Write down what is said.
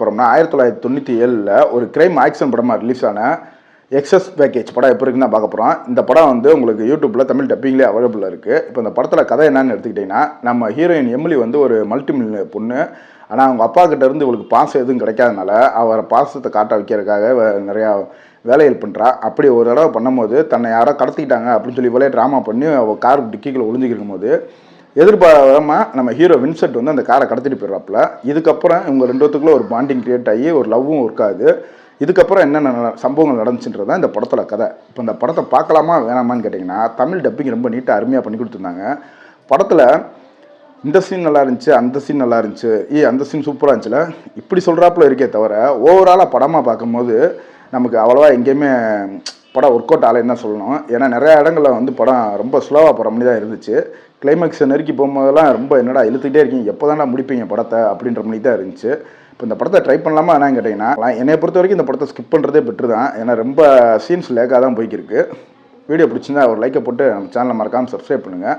போகிறோம்னா ஆயிரத்தி தொள்ளாயிரத்தி தொண்ணூற்றி ஏழில் ஒரு கிரைம் ஆக்ஷன் படமாக ரிலீஸ் ஆன எக்ஸஸ் பேக்கேஜ் படம் எப்போ இருக்குன்னு பார்க்க போகிறோம் இந்த படம் வந்து உங்களுக்கு யூடியூப்பில் தமிழ் டப்பிங்லேயே அவைலபிளாக இருக்குது இப்போ இந்த படத்தில் கதை என்னன்னு எடுத்துக்கிட்டிங்கன்னா நம்ம ஹீரோயின் எம்லி வந்து ஒரு மல்டி பொண்ணு. ஆனால் அவங்க அப்பா கிட்டேருந்து இவளுக்கு பாசம் எதுவும் கிடைக்காதனால அவரை பாசத்தை காட்ட வைக்கிறதுக்காக வே- நிறையா வேலைகள் பண்ணுறா அப்படி ஒரு தடவை பண்ணும்போது தன்னை யாரோ கடத்திக்கிட்டாங்க அப்படின்னு சொல்லி இவளே ட்ராமா பண்ணி அவள் கார் டிக்கிக்குள்ளே ஒளிஞ்சிக்கிருக்கும் போது எதிர்பாராமல் நம்ம ஹீரோ வின்சென்ட் வந்து அந்த காரை கடத்திட்டு போயிடுறாப்புல. இதுக்கப்புறம் இவங்க ரெண்டுத்துக்குள்ள ஒரு பாண்டிங் கிரியேட் ஆகி ஒரு லவ்வும் இருக்காது இதுக்கப்புறம் என்னென்ன சம்பவங்கள் நடந்துச்சுன்றது தான் இந்த படத்தில் கதை. இப்போ இந்த படத்தை பார்க்கலாமா வேணாமான்னு கேட்டிங்கன்னா தமிழ் டப்பிங் ரொம்ப நீட்டாக அருமையாக பண்ணி கொடுத்துருந்தாங்க. படத்தில் இந்த சீன் நல்லா இருந்துச்சு அந்த சீன் நல்லா இருந்துச்சு. ஏ அந்த சீன் சூப்பராக இருந்துச்சுல. இப்படி சொல்கிறாப்புல இருக்கே தவிர ஓவராலாக படமாக பார்க்கும்போது நமக்கு அவ்வளோவா எங்கேயுமே படம் ஒர்க் அவுட் ஆலைன்னு தான் சொல்லணும். ஏன்னா நிறைய இடங்களில் வந்து படம் ரொம்ப ஸ்லோவாக போகிற மாதிரி தான் இருந்துச்சு. கிளைமேக்ஸை நெருக்கி போகும்போதெல்லாம் ரொம்ப என்னடா இழுத்துக்கிட்டே இருக்கீங்க எப்போ தான் முடிப்பீங்க படத்தை அப்படின்ற மாதிரி தான் இருந்துச்சு. இப்போ இந்த படத்தை ட்ரை பண்ணலாமா என்னன்னு கேட்டிங்கன்னா என்னை பொறுத்த வரைக்கும் இந்த படத்தை ஸ்கிப் பண்ணுறதே பெட்ரு தான். ஏன்னா ரொம்ப சீன்ஸ் லேக்காக தான் போய்க்கிருக்கு. வீடியோ பிடிச்சிருந்தா ஒரு லைக்கை போட்டு நம்ம சேனலை மறக்காமல் சப்ஸ்கிரைப் பண்ணுங்கள்